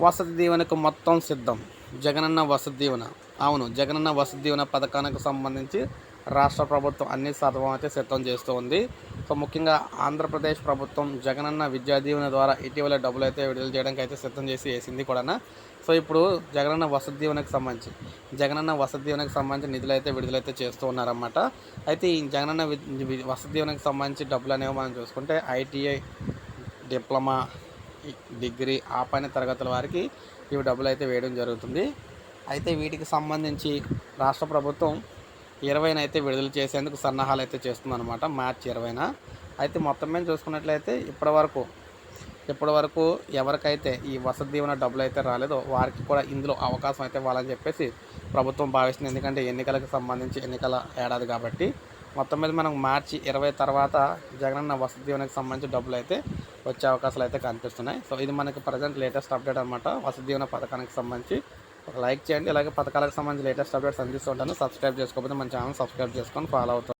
వసతి దీవెనకు మొత్తం సిద్ధం. జగనన్న వసతి దీవెన. అవును జగనన్న వసతి దీవెన పథకానికి సంబంధించి రాష్ట్ర ప్రభుత్వం అన్ని సర్వం అయితే సిద్ధం చేస్తూ ఉంది. సో ముఖ్యంగా ఆంధ్రప్రదేశ్ ప్రభుత్వం జగనన్న విద్యా దీవెన ద్వారా ఇటీవల డబ్బులు అయితే విడుదల చేయడానికి అయితే సిద్ధం చేసి వేసింది కూడా సో ఇప్పుడు జగనన్న వసతి దీవెనకు సంబంధించి జగనన్న వసతి దీవెనకు సంబంధించి నిధులు అయితే విడుదలైతే చేస్తూ ఉన్నారన్నమాట. అయితే ఈ జగనన్న వి- వసతి దీవెనకు సంబంధించి డబ్బులు అనేవి మనం చూసుకుంటే ఐటీఐ డిప్లొమా డిగ్రీ ఆ పైన తరగతుల వారికి ఇవి డబ్బులు అయితే వేయడం జరుగుతుంది. అయితే వీటికి సంబంధించి రాష్ట్ర ప్రభుత్వం ఇరవైన అయితే విడుదల చేసేందుకు సన్నాహాలు అయితే చేస్తుందన్నమాట మార్చి ఇరవైన. అయితే మొత్తం మీద చూసుకున్నట్లయితే ఇప్పటివరకు ఇప్పటివరకు ఎవరికైతే ఈ వసతి దీవెన డబ్బులు అయితే రాలేదో వారికి కూడా ఇందులో అవకాశం అయితే ఇవ్వాలని చెప్పేసి ప్రభుత్వం భావిస్తుంది. ఎందుకంటే ఎన్నికలకు సంబంధించి ఎన్నికల ఏడాది కాబట్టి మొత్తం మీద మనం మార్చి ఇరవై తర్వాత జగనన్న వసతి దీవెనకు సంబంధించి డబ్బులు అయితే వచ్చే అవకాశాలు అయితే కనిపిస్తున్నాయి. సో ఇది మనకి ప్రజెంట్ లేటెస్ట్ అప్డేట్ అనమాట వసతి దీవెన పథకానికి సంబంధించి ఒక లైక్ చేయండి. అలాగే పథకాలకు సంబంధించి లేటెస్ట్ అప్డేట్స్ అందిస్తుంటాను సబ్స్క్రైబ్ చేసుకోకపోతే మన ఛానల్ సబ్స్క్రైబ్ చేసుకొని ఫాలో అవుతాను